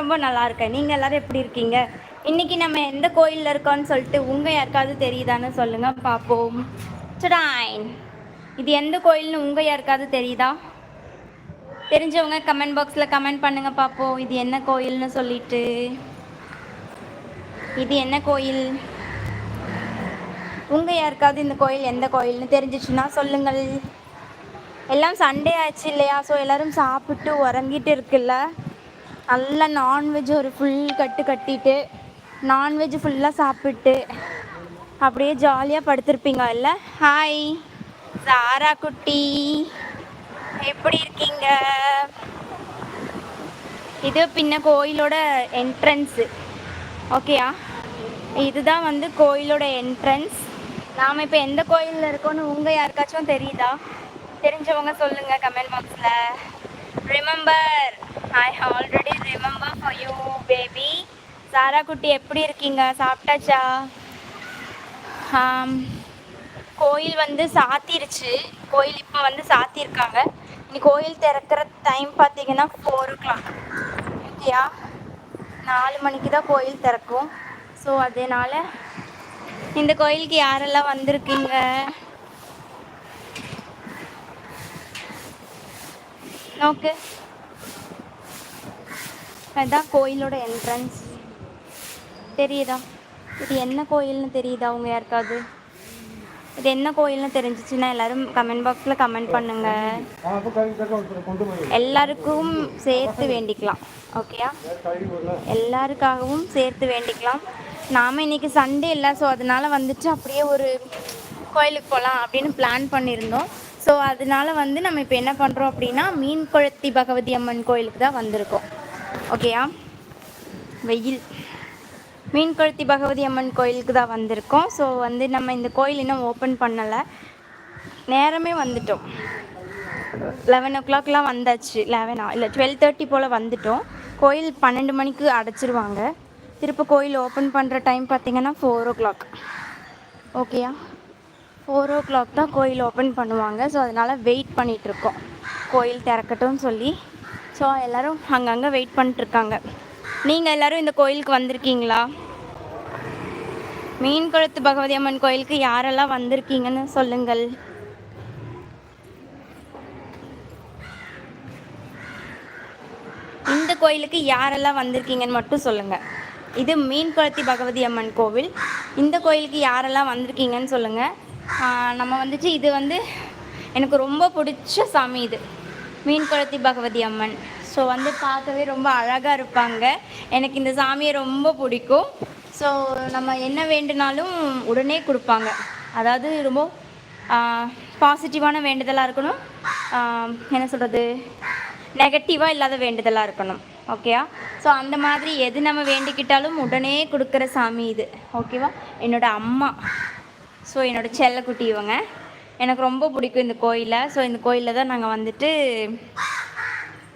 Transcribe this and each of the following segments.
ரொம்ப நல்லா இருக்கேன். நீங்கள் எல்லாரும் எப்படி இருக்கீங்க? இன்னைக்கு நம்ம எந்த கோயிலில் இருக்கோம்னு சொல்லிட்டு உங்கள் யாருக்காவது தெரியுதான்னு சொல்லுங்க. பார்ப்போம் சடாயின் இது எந்த கோயில்னு உங்கள் யாருக்காவது தெரியுதா? தெரிஞ்சவங்க கமெண்ட் பாக்ஸில் கமெண்ட் பண்ணுங்க பார்ப்போம் இது என்ன கோயில்னு சொல்லிட்டு. இது என்ன கோயில்? உங்கள் யாருக்காவது இந்த கோயில் எந்த கோயில்னு தெரிஞ்சிச்சுன்னா சொல்லுங்கள். எல்லாம் சண்டே ஆச்சு இல்லையா? ஸோ எல்லாரும் சாப்பிட்டு உறங்கிட்டு இருக்குல்ல? நல்லா நான்வெஜ் ஒரு ஃபுல் கட்டு கட்டிட்டு நான்வெஜ் ஃபுல்லாக சாப்பிட்டு அப்படியே ஜாலியாக படுத்திருப்பீங்க இல்லை? ஹாய் சாரா குட்டி. எப்படி இருக்கீங்க? இது பின்ன கோயிலோட என்ட்ரன்ஸு ஓகேயா இதுதான் வந்து கோயிலோட என்ட்ரன்ஸ் நாம் இப்போ எந்த கோயிலில் இருக்கோன்னு உங்கள் யாருக்காச்சும் தெரியுதா? தெரிஞ்சவங்க சொல்லுங்கள் கமெண்ட் பாக்ஸில் remember I already remember for you baby Sara குட்டி எப்படி இருக்கீங்க? சாப்பிட்டாச்சா? கோயில் வந்து சாத்திருச்சு. கோயில் இப்போ வந்து சாத்தியிருக்காங்க இனி கோயில் திறக்கிற டைம் பார்த்தீங்கன்னா ஃபோர் ஓ கிளாக் ஓகேயா நாலு மணிக்கு தான் கோயில் திறக்கும். ஸோ அதனால இந்த கோயிலுக்கு யாரெல்லாம் வந்திருக்கீங்க? ஓகே அதான் கோயிலோட என்ட்ரன்ஸ் தெரியுதா? இது என்ன கோயில்னு தெரியுதா அவங்க யாருக்காவது? இது என்ன கோயில்னு தெரிஞ்சிச்சுன்னா எல்லாரும் கமெண்ட் பாக்ஸில் கமெண்ட் பண்ணுங்க. எல்லாருக்கும் சேர்த்து வேண்டிக்கலாம். ஓகேயா எல்லாருக்காகவும் சேர்த்து வேண்டிக்கலாம். நாம இன்னைக்கு சண்டே இல்லை ஸோ அதனால வந்துட்டு அப்படியே ஒரு கோயிலுக்கு போகலாம் அப்படின்னு பிளான் பண்ணியிருந்தோம் ஸோ அதனால வந்து நம்ம இப்போ என்ன பண்ணுறோம் அப்படின்னா மீன் குளத்தி பகவதி அம்மன் கோயிலுக்கு தான் வந்திருக்கோம். ஓகேயா வெயில். மீன் குளத்தி பகவதி அம்மன் கோயிலுக்கு தான் வந்திருக்கோம். ஸோ வந்து நம்ம இந்த கோயில் இன்னும் ஓப்பன் பண்ணலை. நேரமே வந்துட்டோம். லெவன் ஓ கிளாக்லாம் வந்தாச்சு. லெவனா இல்லை டுவெல் தேர்ட்டி போல் வந்துட்டோம். கோயில் பன்னெண்டு மணிக்கு அடைச்சிருவாங்க. திரும்ப கோயில் ஓப்பன் பண்ணுற டைம் பார்த்தீங்கன்னா ஃபோர் ஓ கிளாக் ஓகேயா ஃபோர் ஓ கிளாக் தான் கோயில் ஓப்பன் பண்ணுவாங்க. ஸோ அதனால் வெயிட் பண்ணிகிட்ருக்கோம் கோயில் திறக்கட்டும்னு சொல்லி. ஸோ எல்லோரும் அங்கங்கே வெயிட் பண்ணிட்டுருக்காங்க. நீங்கள் எல்லோரும் இந்த கோயிலுக்கு வந்திருக்கீங்களா? மீன் குளத்து பகவதி அம்மன் கோயிலுக்கு யாரெல்லாம் வந்திருக்கீங்கன்னு சொல்லுங்கள். இந்த கோயிலுக்கு யாரெல்லாம் வந்திருக்கீங்கன்னு மட்டும் சொல்லுங்கள் இது மீன் குளத்தி பகவதி அம்மன் கோவில். இந்த கோயிலுக்கு யாரெல்லாம் வந்திருக்கீங்கன்னு சொல்லுங்கள் நம்ம வந்துட்டு இது வந்து எனக்கு ரொம்ப பிடிச்ச சாமி இது. மீன் குளத்தி பகவதி அம்மன். ஸோ வந்து பார்க்கவே ரொம்ப அழகாக இருப்பாங்க. எனக்கு இந்த சாமியை ரொம்ப பிடிக்கும். ஸோ நம்ம என்ன வேண்டுனாலும் உடனே கொடுப்பாங்க. அதாவது ரொம்ப பாசிட்டிவான வேண்டுதலாக இருக்கணும். என்ன சொல்கிறது நெகட்டிவாக இல்லாத வேண்டுதலாக இருக்கணும். ஓகேவா ஸோ அந்த மாதிரி எது நம்ம வேண்டிக்கிட்டாலும் உடனே கொடுக்குற சாமி இது. ஓகேவா என்னோட அம்மா. ஸோ என்னோட செல்லக்குட்டி இவங்க. எனக்கு ரொம்ப பிடிக்கும் இந்த கோயிலை ஸோ இந்த கோயிலில் தான் நாங்கள் வந்துட்டு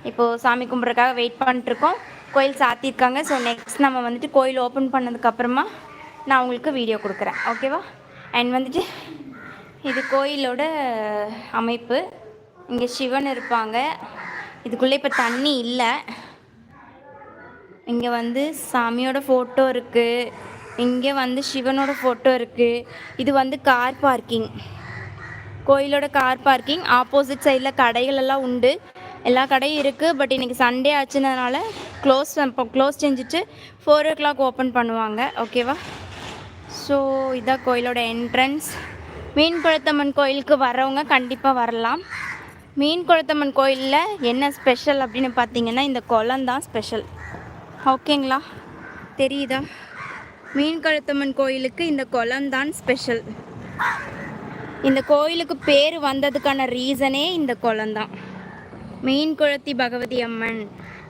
இப்போது சாமி கும்பிட்றதுக்காக வெயிட் பண்ணிட்டுருக்கோம். கோயில் சாத்தியிருக்காங்க. ஸோ நெக்ஸ்ட் நம்ம வந்துட்டு கோயில் ஓப்பன் பண்ணதுக்கப்புறமா நான் உங்களுக்கு வீடியோ கொடுக்குறேன். ஓகேவா அண்ட் வந்துட்டு இது கோயிலோட அமைப்பு. இங்கே சிவன் இருப்பாங்க. இதுக்குள்ளே இப்போ தண்ணி இல்லை. இங்கே வந்து சாமியோட ஃபோட்டோ இருக்குது இங்கே வந்து சிவனோட ஃபோட்டோ இருக்குது இது வந்து கார் பார்க்கிங் கோயிலோட கார் பார்க்கிங் ஆப்போசிட் சைடில் கடைகள் எல்லாம் உண்டு. எல்லா கடையும் இருக்குது பட் இன்றைக்கி சண்டே ஆச்சுனதுனால க்ளோஸ் இப்போ க்ளோஸ் செஞ்சுட்டு ஃபோர் ஓ கிளாக் ஓப்பன் பண்ணுவாங்க ஓகேவா ஸோ இதான் கோயிலோட என்ட்ரன்ஸ் மீன் குளத்தம்மன் கோயிலுக்கு வரவங்க கண்டிப்பாக வரலாம். மீன் குளத்தம்மன் கோயிலில் என்ன ஸ்பெஷல் அப்படின்னு பார்த்தீங்கன்னா இந்த குளம் தான் ஸ்பெஷல் ஓகேங்களா தெரியுதா? மீன் கழுத்தம்மன் கோயிலுக்கு இந்த குளம் தான் ஸ்பெஷல் இந்த கோயிலுக்கு பேர் வந்ததுக்கான ரீசனே இந்த குளம் தான் மீன் குளத்தி பகவதி அம்மன்.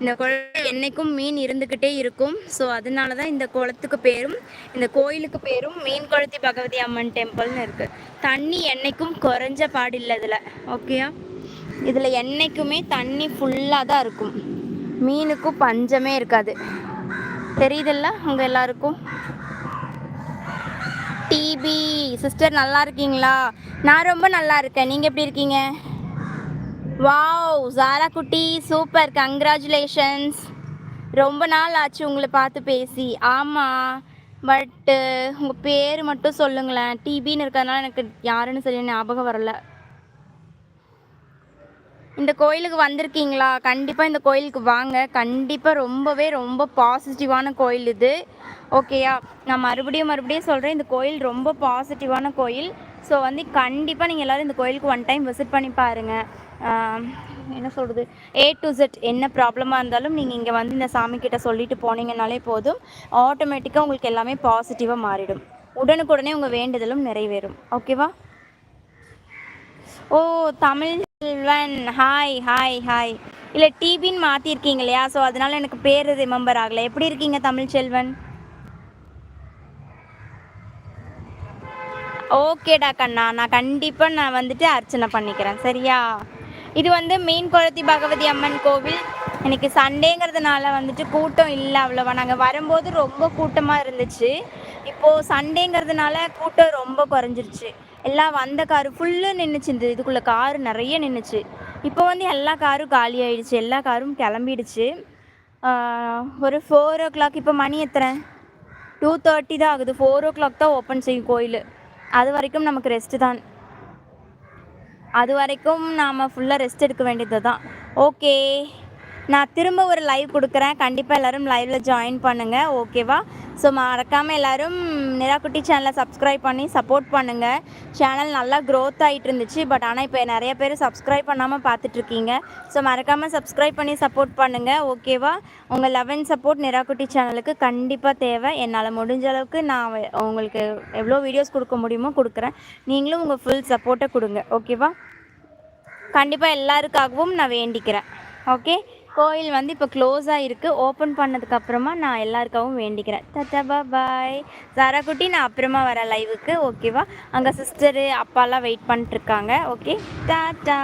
இந்த குளம் என்னைக்கும் மீன் இருந்துக்கிட்டே இருக்கும். ஸோ அதனால தான் இந்த குளத்துக்கு பேரும் இந்த கோயிலுக்கு பேரும் மீன் குளத்தி பகவதி அம்மன் டெம்பிள்னு இருக்குது தண்ணி என்னைக்கும் குறைஞ்ச பாடில்லை இதில். ஓகேயா இதில் என்றைக்குமே தண்ணி ஃபுல்லாக தான் இருக்கும். மீனுக்கும் பஞ்சமே இருக்காது. தெரியுதில்ல உங்கள் எல்லாருக்கும்? டிபி சிஸ்டர் நல்லா இருக்கீங்களா? நான் ரொம்ப நல்லா இருக்கேன். நீங்கள் எப்படி இருக்கீங்க? வாவ் ஜாரா குட்டி சூப்பர் கங்க்ராச்சுலேஷன்ஸ் ரொம்ப நாள் ஆச்சு உங்களை பார்த்து பேசி. ஆமாம் பட்டு உங்கள் பேர் மட்டும் சொல்லுங்களேன். டிபின்னு இருக்கிறதுனால எனக்கு யாருன்னு சொல்லி ஞாபகம் வரல. இந்த கோயிலுக்கு வந்திருக்கீங்களா? கண்டிப்பாக இந்த கோயிலுக்கு வாங்க. கண்டிப்பாக ரொம்பவே ரொம்ப பாசிட்டிவான கோயில் இது. ஓகேயா நான் மறுபடியும் மறுபடியும் சொல்கிறேன் இந்த கோயில் ரொம்ப பாசிட்டிவான கோயில். ஸோ வந்து கண்டிப்பாக நீங்கள் எல்லோரும் இந்த கோயிலுக்கு ஒன் டைம் விசிட் பண்ணி பாருங்கள் என்ன சொல்கிறது ஏ டு செட் என்ன ப்ராப்ளமாக இருந்தாலும் நீங்கள் இங்கே வந்து இந்த சாமி சொல்லிட்டு போனீங்கனாலே போதும். ஆட்டோமேட்டிக்காக உங்களுக்கு எல்லாமே பாசிட்டிவாக மாறிடும். உடனுக்குடனே உங்கள் வேண்டுதலும் நிறைவேறும். ஓகேவா ஓ Tamil Selvan hi hi hi இல்லை டிபின்னு மாற்றிருக்கீங்க இல்லையா? ஸோ அதனால் எனக்கு பேர் ரிமெம்பர் ஆகலை. எப்படி இருக்கீங்க தமிழ் செல்வன்? ஓகேடா கண்ணா நான் கண்டிப்பாக நான் வந்துட்டு அர்ச்சனை பண்ணிக்கிறேன். சரியா? இது வந்து மீன் குளத்தி பகவதி அம்மன் கோவில். இன்னைக்கு சண்டேங்கிறதுனால வந்துட்டு கூட்டம் இல்லை அவ்வளோவா. நாங்கள் வரும்போது ரொம்ப கூட்டமாக இருந்துச்சு. இப்போது சண்டேங்கிறதுனால கூட்டம் ரொம்ப குறைஞ்சிருச்சு. எல்லாம் வந்த காரு ஃபுல்லு நின்றுச்சு இந்த இதுக்குள்ளே காரு நிறைய நின்றுச்சு இப்போ வந்து எல்லா காரும் காலி ஆயிடுச்சு. எல்லா காரும் கிளம்பிடுச்சு. ஒரு ஃபோர் ஓ கிளாக் இப்போ மணி எத்தனை? டூ தேர்ட்டி தான் ஆகுது. ஃபோர் ஓ கிளாக் தான் ஓப்பன் செய்யும் கோயில். அது வரைக்கும் நமக்கு ரெஸ்ட்டு தான். அது வரைக்கும் நாம் ஃபுல்லாக ரெஸ்ட் எடுக்க வேண்டியது தான். ஓகே நான் திரும்ப ஒரு லைவ் கொடுக்குறேன். கண்டிப்பாக எல்லோரும் லைவில் ஜாயின் பண்ணுங்கள் ஓகேவா ஸோ மறக்காமல் எல்லோரும் நிராக்குட்டி சேனலை சப்ஸ்கிரைப் பண்ணி சப்போர்ட் பண்ணுங்கள் சேனல் நல்லா க்ரோத் ஆகிட்டு இருந்துச்சு பட் ஆனால் இப்போ நிறைய பேர் சப்ஸ்கிரைப் பண்ணாமல் பார்த்துட்ருக்கீங்க ஸோ மறக்காமல் சப்ஸ்கிரைப் பண்ணி சப்போர்ட் பண்ணுங்கள் ஓகேவா உங்கள் லெவன் சப்போர்ட் நிராக்குட்டி சேனலுக்கு கண்டிப்பாக தேவை. என்னால் முடிஞ்ச அளவுக்கு நான் உங்களுக்கு எவ்வளோ வீடியோஸ் கொடுக்க முடியுமோ கொடுக்குறேன். நீங்களும் உங்கள் ஃபுல் சப்போர்ட்டை கொடுங்க. ஓகேவா கண்டிப்பாக எல்லாருக்காகவும் நான் வேண்டிக்கிறேன். ஓகே கோயில் வந்து இப்போ க்ளோஸாக இருக்குது ஓப்பன் பண்ணதுக்கப்புறமா நான் எல்லாருக்காகவும் வேண்டிக்கிறேன். தட்டா பாய் சாராக்குட்டி நான் அப்புறமா வரேன் லைவுக்கு ஓகேவா அங்கே சிஸ்டரு அப்பாலாம் வெயிட் பண்ணிட்டுருக்காங்க ஓகே டாட்டா